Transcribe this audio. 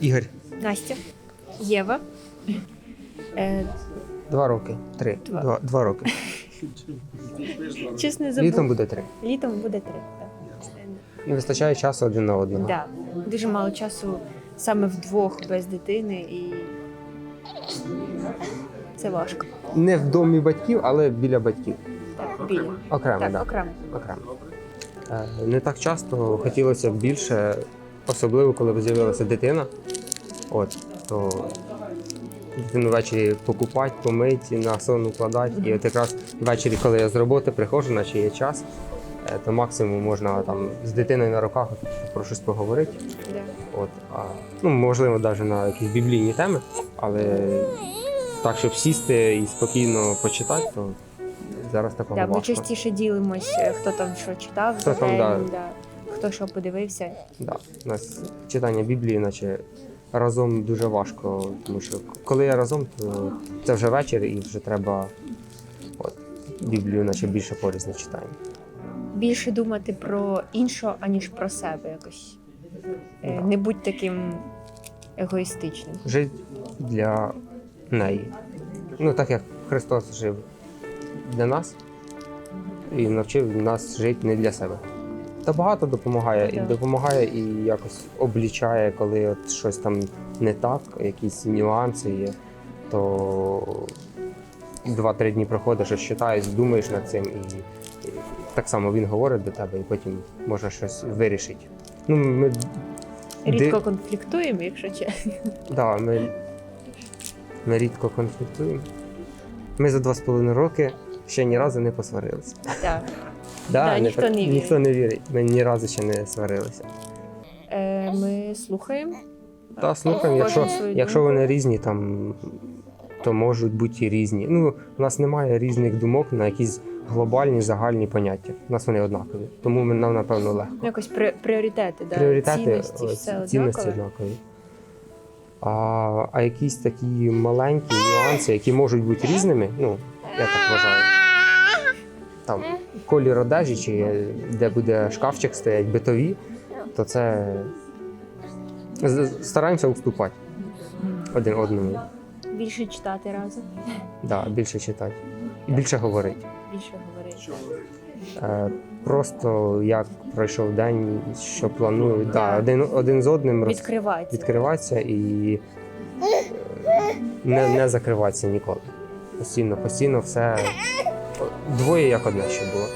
Ігор, Настя, Єва. Е, два роки. Три. Два. Два, два роки. чесно забув. Літом буде три. Літом буде три. Так. Не вистачає часу один на одного. Да. Дуже мало часу саме вдвох без дитини і це важко. Не в домі батьків, але біля батьків. Так, біля. Окремо, Так, да. окремо. окремо. Е, Не так часто хотілося б більше, особливо коли з'явилася дитина. От, то дитину ввечері покупати, помити, на сон укладати. І от якраз ввечері, коли я з роботи приходжу, наче є час, е, то максимум можна там з дитиною на руках про щось поговорити. От, а, ну, можливо, навіть на якісь біблійні теми, але так, щоб сісти і спокійно почитати, то зараз такого Да, ми важко. частіше ділимось, е, хто там що читав, Хто там, да. да. Хто що подивився. Да. У нас читання Біблії, наче разом дуже важко, тому що коли я разом, то це вже вечір і вже треба от, Біблію, наче більше порізно читаємо. Більше думати про іншого, аніж про себе якось. Е, Да. Не будь таким егоїстичним. Жити для неї. Ну, так як Христос жив для нас і навчив нас жити не для себе. Та багато допомагає, і допомагає і якось облічає, коли от щось там не так, якісь нюанси є, то два-три дні проходиш, читаєш, думаєш над цим, і, і так само він говорить до тебе, і потім можна щось вирішити. Ну, ми, Рідко ди- конфліктуємо, якщо чесно. Да, ми, ми рідко конфліктуємо. Ми за два з половиною роки ще ні разу не посварилися. Так. Да, Да, ніхто не вірить. ніхто не вірить. Ми ні разу ще не сварилися. Е, ми слухаємо. Та слухаємо, якщо, якщо вони різні, там, то можуть бути і різні. Ну, у нас немає різних думок на якісь глобальні загальні поняття. У нас вони однакові. Тому ми- нам, напевно, легко. Ну, якось при, пріоритети, да, Пріоритети, цінності, все цінності однакове. однакові. А, а якісь такі маленькі нюанси, які можуть бути різними, ну, я так вважаю. Там колір одежі, чи де буде шкафчик стоять битові, то це стараємося уступати один одному. Більше читати разом, Да, більше читати. Більше говорити. більше говорити. Е, просто як пройшов день, що планую. Да, один, один з одним роз- Відкриватися. відкриватися і е, не, не закриватися ніколи. Постійно, постійно все двоє як одне ще було.